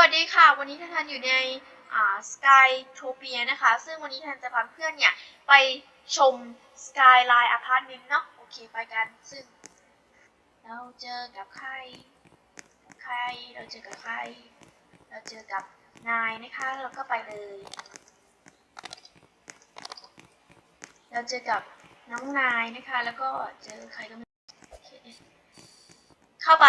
วัสดีค่ะ วันนี้ท่านอยู่ในอ่าสกายโทเปียนะคะ ซึ่งวันนี้ท่านจะพาเพื่อนเนี่ย ไปชมสกายไลน์อพาร์ตเมนต์เนาะโอเคไปกันซึ่ง เราเจอกับใครใครเราเจอกับใคร เราเจอกับนายนะคะเราก็ไปเลย เราเจอกับน้องนายนะคะ แล้วก็เจอใครก็ไม่เข้าไป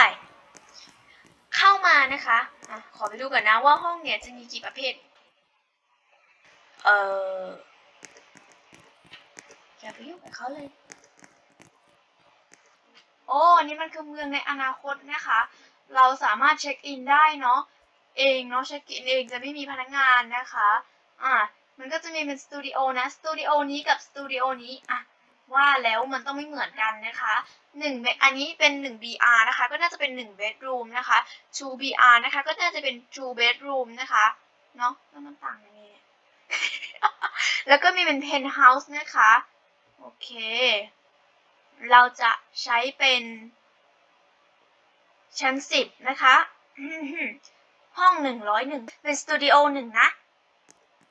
เข้ามานะคะอะขอไปดูก่อนนะว่าห้องเนี่ยจะมีกี่ประเภท เอออย่าไปยุ่งกับเขาเลย โอ้อันนี้มันคือเมืองในอนาคตนะคะ เราสามารถเช็คอินได้เนาะ เองเนาะเช็คอินเองจะไม่มีพนักงานนะคะ อะมันก็จะมีเป็นสตูดิโอนะ สตูดิโอนี้กับสตูดิโอนี้ อะ ว่าแล้วมันต้องไม่เหมือนกันนะคะหนึ่งอันนี้เป็นหนึ่ง BR นะคะ ก็น่าจะเป็นหนึ่ง bedroom นะคะ two BR นะคะ ก็น่าจะเป็น two bedroom นะคะ เนาะแล้วมันต่างยังไงเนี่ยแล้วก็มีเป็น penthouse นะคะ โอเค เราจะใช้เป็นชั้นสิบนะคะ ห้องหนึ่งร้อยหนึ่งเป็นสตูดิโอหนึ่งนะ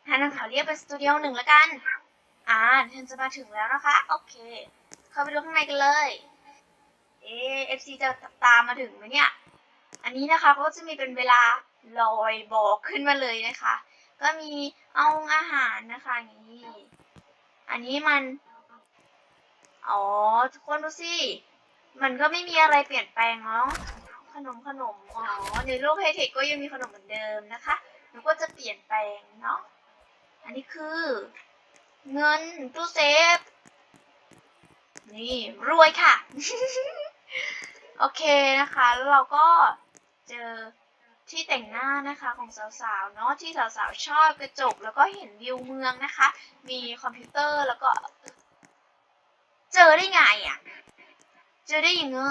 ท่านขอเรียกเป็นสตูดิโอหนึ่งแล้วกัน อ่าท่านจะมาถึงแล้วนะคะ โอเค เข้าไปดูข้างในกันเลย เอฟ FC จะตามมาถึงไหมเนี่ย อันนี้นะคะก็จะมีเป็นเวลาลอยบอกขึ้นมาเลยนะคะ ก็มีเอาอาหารนะคะนี้อันนี้มัน อ๋อ ทุกคนดูสิ มันก็ไม่มีอะไรเปลี่ยนแปลงเนาะขนมขนม อ๋อ ในโลกไฮเทคก็ยังมีขนมเหมือนเดิมนะคะ แล้วก็จะเปลี่ยนแปลงเนาะ อันนี้คือ เงินตู้เซฟ นี่รวยค่ะ โอเคนะคะแล้วเราก็เจอที่แต่งหน้านะคะของสาวๆเนาะที่สาวๆชอบกระจกแล้วก็เห็นวิวเมืองนะคะ มีคอมพิวเตอร์แล้วก็ เจอได้ไงอะ เจอได้ยังไง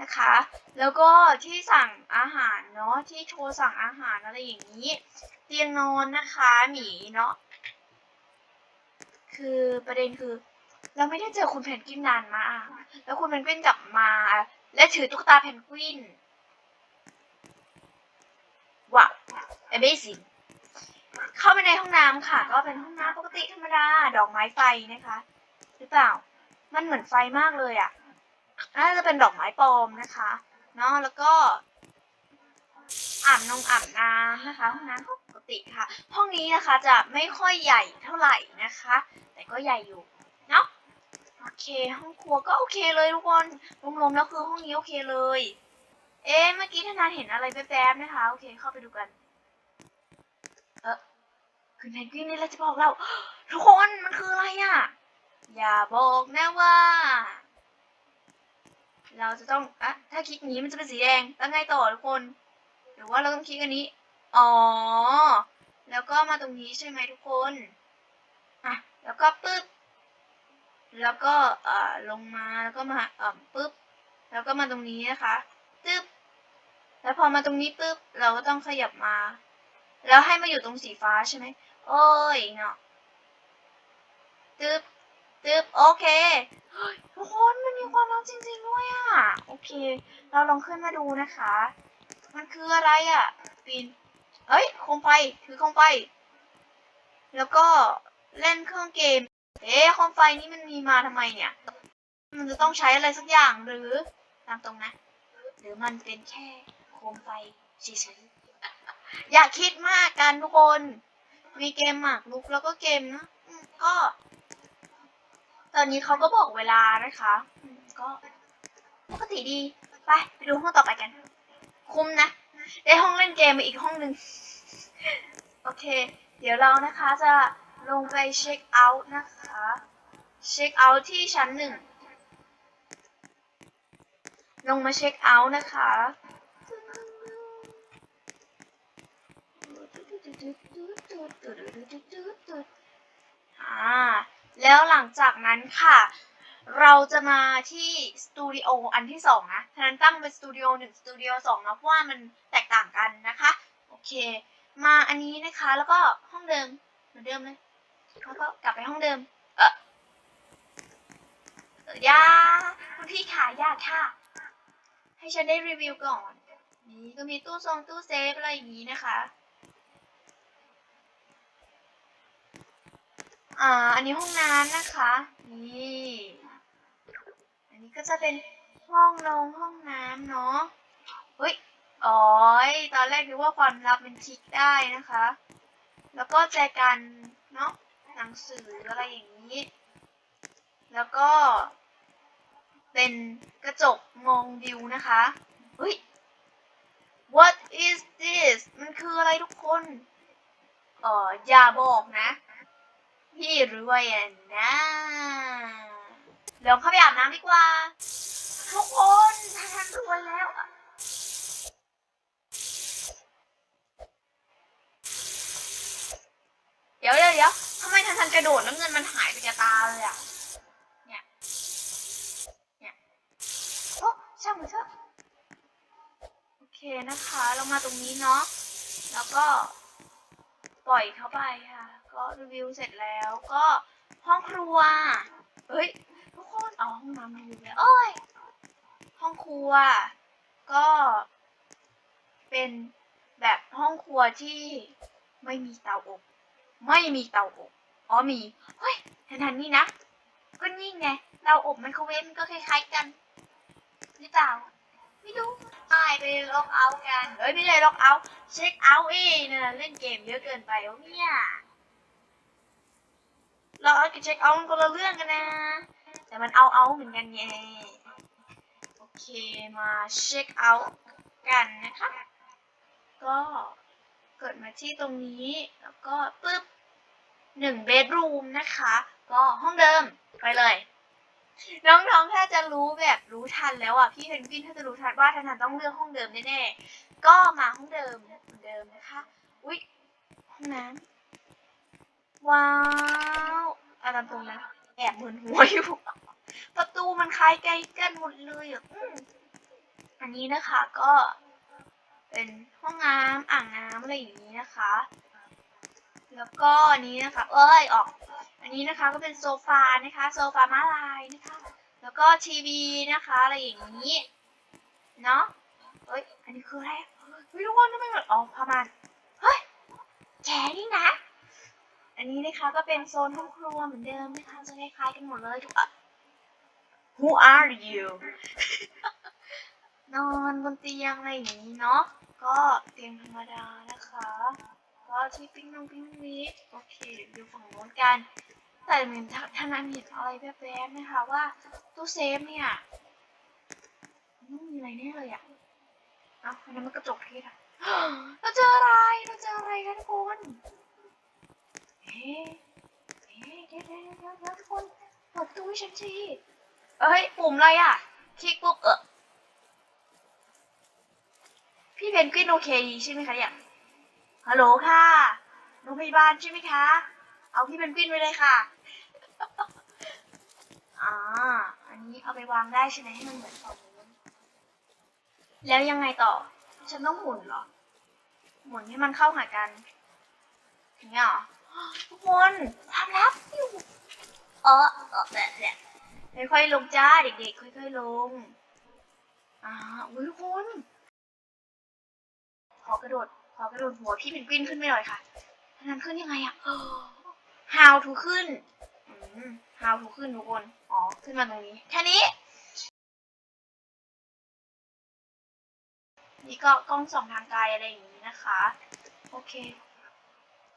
นะคะ แล้วก็ที่สั่งอาหารเนาะที่โทรสั่งอาหารอะไรอย่างนี้ เตียงนอนนะคะ หมีเนาะ คือประเด็นคือ เราไม่ได้เจอคุณเพนกวินนานมากแล้วคุณเพนกวินกลับมา และถือตุ๊กตาเพนกวินว้าว amazing เข้าไปในห้องน้ำค่ะ ก็เป็นห้องน้ำปกติธรรมดา ดอกไม้ไฟนะคะ หรือเปล่า มันเหมือนไฟมากเลยอะ่ะ น่าจะเป็นดอกไม้ปลอมนะคะ เนาะแล้วก็ อาบนงอาบน้ำนะคะห้องน้ำก็ปกติค่ะ ห้องนี้นะคะจะไม่ค่อยใหญ่เท่าไหร่นะคะ แต่ก็ใหญ่อยู่เนาะโอเค ห้องครัวก็โอเคเลยทุกคนรวมๆแล้วคือห้องนี้โอเคเลย เอ๊ะเมื่อกี้ธนานเห็นอะไรแป๊บๆนะคะ โอเคเข้าไปดูกันเออคือแพนกวินนี่แหละจะบอกเรา ทุกคนมันคืออะไรอะ อย่าบอกนะว่า เราจะต้องอะถ้าคลิกนี้มันจะเป็นสีแดงแล้วไงต่อทุกคน หรือว่าเราต้องคลิกอันนี้ อ๋อ แล้วก็มาตรงนี้ใช่ไหมทุกคน อะ แล้วก็ปึ๊บ แล้วก็เอ่อลงมา แล้วก็มาเอ่อปึ๊บ แล้วก็มาตรงนี้นะคะตึ๊บ แล้วพอมาตรงนี้ปึ๊บ เราก็ต้องขยับมา แล้วให้มาอยู่ตรงสีฟ้าใช่ไหม โอ้ยเนาะตึ๊บตึ๊บโอเคทุกคนมันมีความลับจริงๆด้วยอะ โอเค เราลองขึ้นมาดูนะคะ มันคืออะไรอะปีนเอ้ยโคมไฟถือโคมไฟแล้วก็เล่นเครื่องเกม เอ๊ะโคมไฟนี่มันมีมาทำไมเนี่ย มันจะต้องใช้อะไรสักอย่างหรือตามตรงนะ หรือมันเป็นแค่โคมไฟเฉยๆอย่าคิดมากกันทุกคน มีเกมหมากรุกแล้วก็เกมนะก็ ตอนนี้เขาก็บอกเวลานะคะ ก็ปกติดี ไป ไปดูห้องต่อไปกัน คุ้มนะ ได้ห้องเล่นเกมมาอีกห้องหนึ่งโอเค เดี๋ยวเรานะคะจะลงไปเช็คเอาท์นะคะเช็คเอาท์ที่ชั้นหนึ่งลงมาเช็คเอาท์นะคะอ่าแล้วหลังจากนั้นค่ะ เราจะมาที่สตูดิโออันที่สองนะฉะนั้นตั้งเป็นสตูดิโอหนึ่งสตูดิโอสองนะเพราะว่ามันแตกต่างกันนะคะ โอเค มาอันนี้นะคะ แล้วก็ห้องเดิมเหมือนเดิมเลย แล้วก็กลับไปห้องเดิม เออยาคุณพี่ขายยาค่ะ ให้ฉันได้รีวิวก่อน นี่ก็มีตู้ทรงตู้เซฟอะไรอย่างนี้นะคะอ่า อันนี้ห้องน้ำนะคะ นี่ ก็จะเป็นห้องนงห้องน้ำเนาะเฮ้ยอ๋อตอนแรกนึกว่าความลับมันคลิกได้นะคะ แล้วก็แจกันเนาะหนังสืออะไรอย่างนี้ แล้วก็ เป็นกระจกมองวิวนะคะเฮ้ย What is this มันคืออะไรทุกคนเอ่ออย่าบอกนะ พี่รวยอะนะ เดี๋ยวเข้าไปอาบน้ำดีกว่า ทุกคนถ้าฉันรวแล้ว เดี๋ยวเดี๋ยวเดี๋ยวทำไมทันทันกระโดดแล้วเงินมันหายไปกับตาเลยอะ เนี่ย เนี่ยโอ้ช่างมันเถอะโอเคนะคะ เรามาตรงนี้เนาะ แล้วก็ปล่อยเข้าไปค่ะ ก็รีวิวเสร็จแล้วก็ห้องครัว เฮ้ย เอาห้องน้ำรีวิวเลยโอ้ย ห้องครัว ก็ เป็นแบบห้องครัวที่ไม่มีเตาอบ ไม่มีเตาอบ อ๋อมีเฮ้ยทันทันนี่นะ ก็นี่ไงเตาอบไมโครเวฟมันก็คล้ายๆกันหรือเปล่าไม่รู้ไปไปล็อกเอาท์กัน เฮ้ยไม่ใช่ล็อกเอาท์เช็คเอาท์เองนะเล่นเกมเยอะเกินไปวะเนี่ยล็อกเอาท์กับเช็คเอาท์มันคนละเรื่องกันนะ แต่มันเอาเอาเหมือนกันไงโอเคมาเช็คเอาท์กันนะคะ ก็เกิดมาที่ตรงนี้แล้วก็ปึ๊บหนึ่งเบดรูมนะคะ ก็ห้องเดิมไปเลย น้องๆถ้าจะรู้แบบรู้ทันแล้วอะพี่เพนกวินถ้าจะรู้ทันว่าทันทันต้องเลือกห้องเดิมแน่ๆก็มาห้องเดิมเหมือนเดิมนะคะอุ๊ยห้องน้ำว้าวอาตามตรงนะ แอบมึนหัวอยู่ประตูมันคล้ายใกล้กันหมดเลยอะอันนี้นะคะก็เป็นห้องน้ำอ่างน้ำอะไรอย่างนี้นะคะ แล้วก็อันนี้นะคะ เอ้ยออก อันนี้นะคะก็เป็นโซฟานะคะ โซฟาม้าลายนะคะ แล้วก็ทีวีนะคะอะไรอย่างนี้ เนาะเอ้ย อันนี้คืออะไรเฮ้ยทุกคนทำไมแบบอ๋อพม่านเฮ้ยแกนี่นะ อันนี้นะคะก็เป็นโซนห้องครัวเหมือนเดิมนะคะจะคล้ายๆกันหมดเลยทุกอะ Who are you นอนบนเตียงอะไรอย่างนี้เนาะ ก็เตียงธรรมดานะคะ ก็ที่ปิ้งน้องปิ้งนี้โอเคดูฝั่งโน้นกัน แต่เหมือนท่านนั้นเห็นอะไรแวบๆนะคะว่าตู้เซฟเนี่ยมันต้องมีอะไรแน่เลยอะเอ้าอันนั้นมันกระจกเพชรอะเราเจออะไร เราเจออะไรกันทุกคน เดี๋ยวเดี๋ยวเดี๋ยวทุกคนเปิดตู้ให้ฉันทีเอ้ยปุ่มอะไรอะคลิกปุ๊บเออพี่เพนกวินโอเคใช่ไหมคะเนี่ยฮัลโหลค่ะโรงพยาบาลใช่ไหมคะ เอาพี่เพนกวินไปเลยค่ะอ่าอันนี้เอาไปวางได้ใช่ไหมให้มันเหมือนฝั่งนู้นแล้วยังไงต่อ ฉันต้องหมุนเหรอ หมุนให้มันเข้าหากันอย่างเงี้ยเหรอ ทุกคนความลับอยู่เออเออแบบเนี่ยค่อยๆลงจ้าเด็กๆค่อยๆลงอ่าอุ้ยทุกคนขอกระโดดขอกระโดดหัวพี่เพนกวินขึ้นไปหน่อยค่ะนั้นขึ้นยังไงอะ how to ขึ้นอืม how to ขึ้นทุกคนอ๋อขึ้นมาตรงนี้แค่นี้นี่ก็กล้องส่องทางไกลอะไรอย่างนี้นะคะ โอเค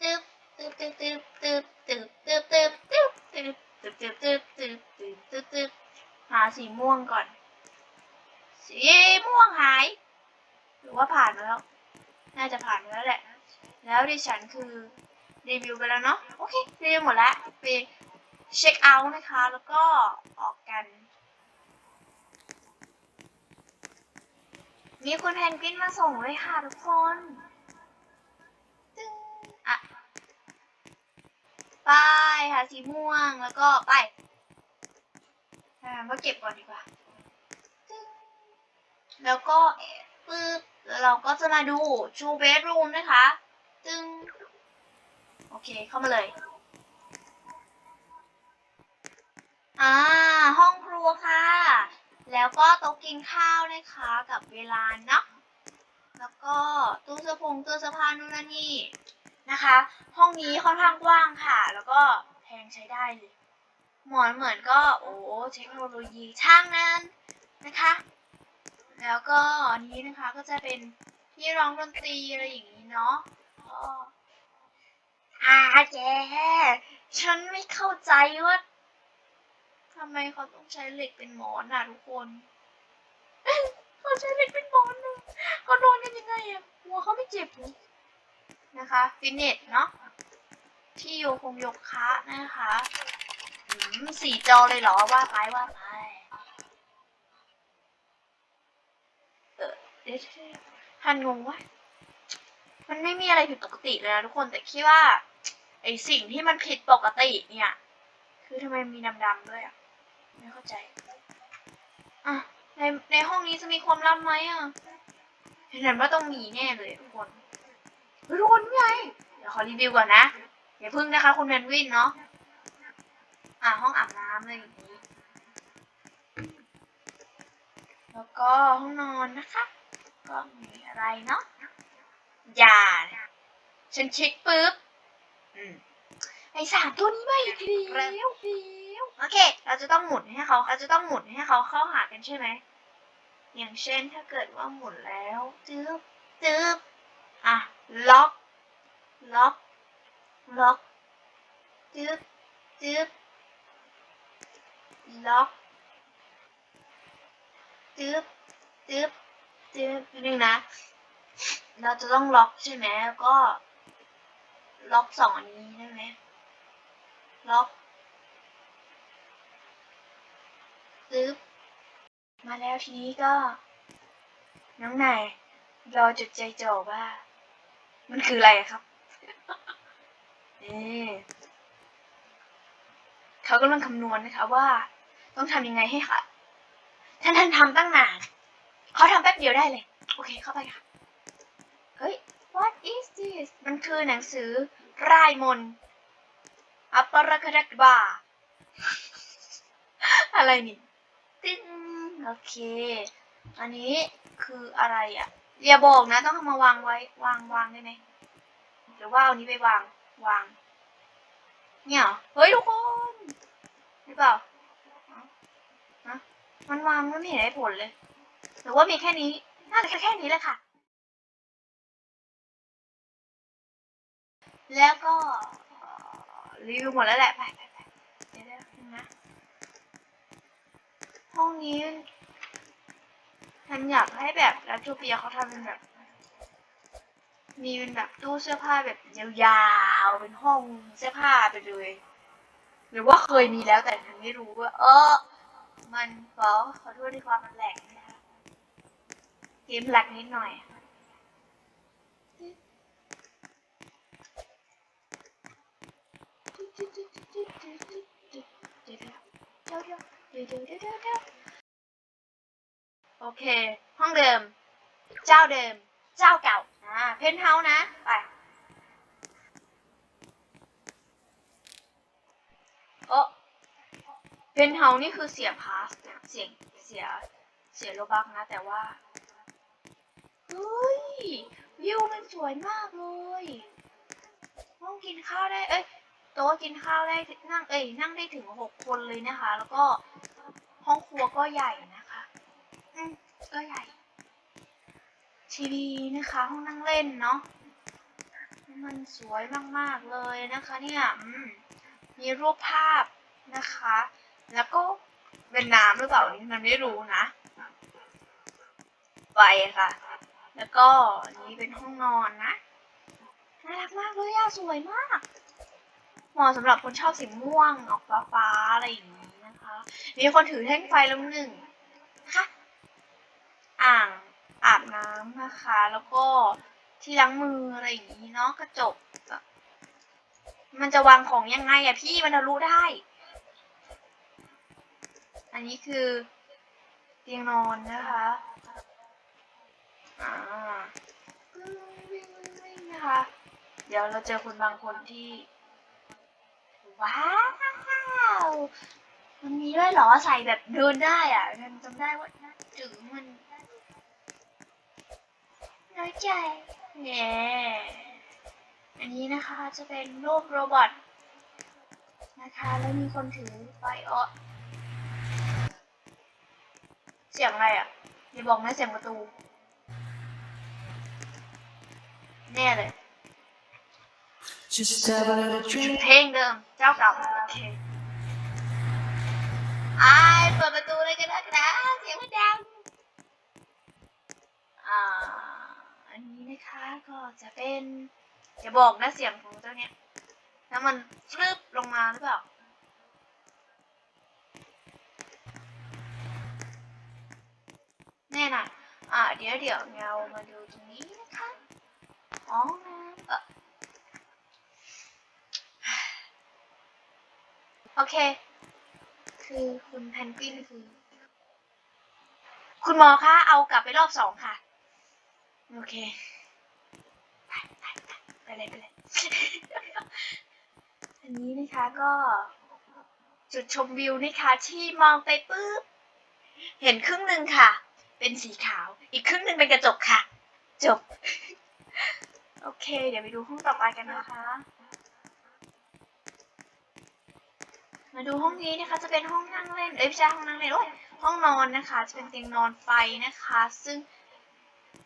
ตึ๊บ ตึ๊บตึ๊บตึ๊บตึ๊บตึ๊บตึ๊บตึ๊บตึ๊บตึ๊บตึ๊บตึ๊บตึ๊บตึ๊บตึ๊บตึ๊บตึ๊บหาสีม่วงก่อน สีม่วงหาย หรือว่าผ่านมาแล้ว น่าจะผ่านมาแล้วแหละ แล้วดิฉันคือรีวิวไปแล้วเนาะ โอเค รีวิวหมดแล้วไปเช็คเอาท์นะคะ แล้วก็ออกกัน มีคุณแพนกวินมาส่งเลยค่ะทุกคน ไปค่ะสีม่วงแล้วก็ไปอ่ามาเก็บก่อนดีกว่า แล้วก็ปึ๊บแล้วเราก็จะมาดูชูเบดรูมนะคะ ตึ้งโอเคเข้ามาเลย อ่า ห้องครัวค่ะ แล้วก็โต๊ะกินข้าวนะคะ กับเวลาเนาะแล้วก็ตู้เสื้อผงตู้เสื้อผ้านู่นนั่ นะคะ ห้องนี้ค่อนข้างกว้างค่ะ แล้วก็แพงใช้ได้เลยหมอนเหมือนก็โอ้เทคโนโลยีช่างนั้นนะคะ แล้วก็อันนี้นะคะก็จะเป็นที่ร้องดนตรีอะไรอย่างนี้เนาะก็อาแกฉันไม่เข้าใจว่าทำไมเขาต้องใช้เหล็กเป็นหมอนอะทุกคนเขาใช้เหล็กเป็นหมอนนะเขานอนกันยังไงอะหัวเขาไม่เจ็บเหรอ นะคะฟิตเนสเนาะที่โยคงโยคะนะคะสี่จอเลยเหรอว่าไปว่าไปเออเดี๋ยวๆฮันงงว่ามันไม่มีอะไรผิดปกติเลยนะทุกคนแต่คิดว่าไอสิ่งที่มันผิดปกติเนี่ย คือทำไมมีดำๆด้วยอะไม่เข้าใจอะในในห้องนี้จะมีความลับไหมอะเห็นว่าต้องมีแน่เลยทุกคน ฮ้ยทุกคนไงเดี๋ยวขอรีวิวก่อนนะอย่าพึ่งนะคะคุณแมนวินเนาะอะห้องอาบน้ำเลยอย่างนี้ แล้วก็ห้องนอนนะคะ ก็มีอะไรเนาะอย่าฉันเช็คปุ๊บอืมไอสามตัวนี้มาอีกแล้วเร็วโอเค เราจะต้องหมุนให้เขาเราจะต้องหมุนให้เขาเข้าหากันใช่ไหมอย่างเช่นถ้าเกิดว่าหมุนแล้วจึ๊บจึ๊บ ล็อก ล็อก ล็อก จึ๊บจึ๊บล็อก จึ๊บจึ๊บจึ๊บนึงนะ เราจะต้องล็อกใช่ไหมแล้วก็ ล็อกสองอันนี้ได้ไหมล็อกซึบมาแล้วทีนี้ก็ น้องนายรอจุดใจโจว่า มันคืออะไรครับนี่เขากำลังคำนวณนะคะว่า ต้องทำยังไงให้ค่ะ ท่านท่านทำตั้งนานเขาทำแป๊บเดียวได้เลย โอเคเข้าไปค่ะ เฮ้ย what is this มันคือหนังสือร่ายมนอัปปรคดักบาอะไรนี่ตึ้งโอเค อันนี้คืออะไรอะ อย่าบอกนะ ต้องเอามาวางไว้ วางวางได้ไหมหรือว่าเอานี้ไปวางวาง เนี่ยเฮ้ยทุกคนหรือเปล่าฮะมันวางมันไม่เห็นได้ผลเลย หรือว่ามีแค่นี้ น่าจะแค่แค่นี้แหละค่ะ แล้วก็รีวิวหมดแล้วแหละ ไปไปไปเดี๋ยวเดี๋ยวนะห้องนี้ ฉันอยากให้แบบรัจูเปียเขาทำเป็นแบบ มีเป็นแบบตู้เสื้อผ้าแบบยาวๆ เป็นห้องเสื้อผ้าไปเลย หรือว่าเคยมีแล้วแต่ฉันไม่รู้ว่า เออ มันขอขอโทษที่ความมันแหลกนะคะเกมแหลกนิดหน่อย โอเค ห้องเดิม เจ้าเดิม เจ้าเก่า อ่า เพนท์เฮาส์นะ ไป โอ้เพนท์เฮาส์นี่คือเสียพาสนะเสียงเสีย เสียโลบักนะ แต่ว่า เฮ้ย วิวมันสวยมากเลย ห้องกินข้าวได้ เอ้ย โต๊ะกินข้าวได้นั่ง เอ้ย นั่งได้ถึงหกคนเลยนะคะ แล้วก็ห้องครัวก็ใหญ่นะ ก็ใหญ่ ทีวีนะคะ ห้องนั่งเล่นเนาะ มันสวยมากๆเลยนะคะเนี่ยมมีรูปภาพนะคะ แล้วก็เป็นน้ำหรือเปล่านี่มันไม่รู้นะไปค่ะ แล้วก็นี้เป็นห้องนอนนะ น่ารักมากเลยอะสวยมาก เหมาะสำหรับคนชอบสีม่วงออกฟ้าๆอะไรอย่างนี้นะคะ มีคนถือแท่งไฟล้วหนึ่งนะคะอ่างอาบ นะคะ แล้วก็ที่ล้างมืออะไรอย่างนี้เนาะกระจก มันจะวางของยังไงอะพี่มันทะลุได้ อันนี้คือเตียงนอนนะคะอ่าวิ่งวิ่งวิ่งนะคะ เดี๋ยวเราเจอคนบางคนที่ ว้าว มันมีด้วยเหรอใส่แบบเดินได้อะฉันจำได้ว่าน่าจือมัน นน้อยใจแหน่อันนี้นะคะจะเป็นรูปโรบอทนะคะ แล้วมีคนถือไฟออเสียงอะไรอะอย่าบอกนะเสียงประตู แน่เลย Just have a little drink. เพลงเดิม เจ้าเก่าโอเคไอายเปิดประตูเลยกันนะครับเสียงมันดังอ่าอั นะคะก็จะเป็นอย่าบอกนะเสียงของเจ้าเนี้ยแล้วมันฟลึบลงมาหรือเปล่าแน่น่ะ อ่า เดี๋ยวเดี๋ยวเรามาดูตรงนี้นะคะอ๋อเออโอเค คือคุณแพนกวินคือ คุณหมอคะ เอากลับไปรอบสองค่ะ โอเค เลยไปเลย อันนี้นะคะก็ จุดชมวิวนะคะที่มองไปปุ๊บ เห็นครึ่งหนึ่งค่ะ เป็นสีขาว อีกครึ่งหนึ่งเป็นกระจกค่ะ จบ โอเค เดี๋ยวไปดูห้องต่อไปกันนะคะ มาดูห้องนี้นะคะ จะเป็นห้องนั่งเล่น เอ้ยไม่ใช่ห้องนั่งเล่นโอ้ยห้องนอนนะคะ จะเป็นเตียงนอนไฟนะคะ ซึ่ง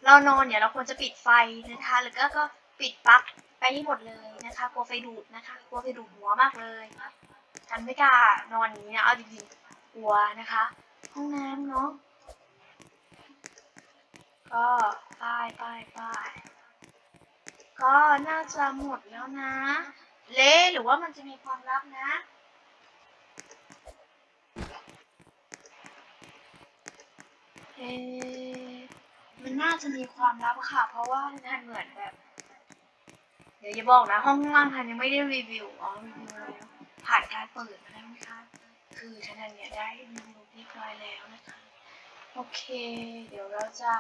เรานอนเนี่ยเราควรจะปิดไฟนะคะ หรือก็ก็ ปิดปลั๊กไปให้หมดเลยนะคะกลัวไฟดูดนะคะกลัวไฟดูดหัวมากเลยฉันไม่กล้านอนอย่างนี้นะเอาจริงๆกลัวนะคะ ห้องน้ำเนาะก็ป้ายป้ายป้ายก็น่าจะหมดแล้วนะ เละหรือว่ามันจะมีความลับนะเอ๊ะมันน่าจะมีความลับค่ะ เพราะว่าทันเหมือนแบบ ดี๋ยวอย่าบอกนะห้องข้างล่างทันยังไม่ได้รีวิวอ๋อรีวิวแล้วผ่านการเปิดมาแล้วนะคะคือทันเนี่ยได้รีวิวเรียบร้อยแล้วนะคะโอเค เดี๋ยวเราจะ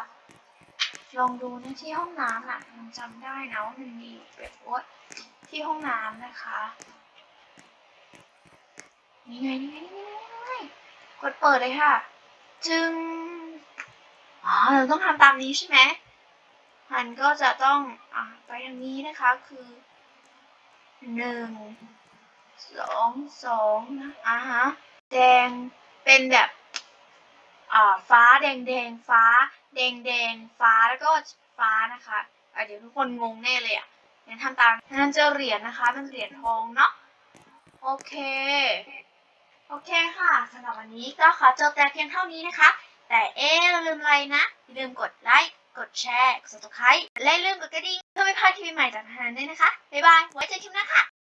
ลองดูนะที่ห้องน้ำอะมันจำได้นะว่ามันมีแบบว่าที่ห้องน้ำนะคะนี่ไงนี่ไงนี่ไงนี่ไงกดเปิดเลยค่ะ จึง อ๋อ เราต้องทำตามนี้ใช่ไหม มันก็จะต้องอะไปอย่างนี้นะคะคือหนึ่งสองสองนะอะฮะแดงเป็นแบบอ่าฟ้าแดงแดงฟ้า แดงแดงฟ้าแล้วก็ฟ้านะคะอะเดี๋ยวทุกคนงงแน่เลยอะงั้นทำตามนั่นจะเหรียญนะคะเป็นเหรียญทองเนาะโอเคโอเคค่ะสำหรับวันนี้ก็ขอจบแต่เพียงเท่านี้นะคะ แต่เอ๊ะเราลืมอะไรนะอย่าลืมกดไลค์ กดแชร์ กด subscribe และอย่าลืมกดกระดิ่งเพื่อไม่พลาดทีวีใหม่จากทางนั้นด้วยนะคะ บ๊ายบาย ไว้เจอกันคลิปหน้าค่ะ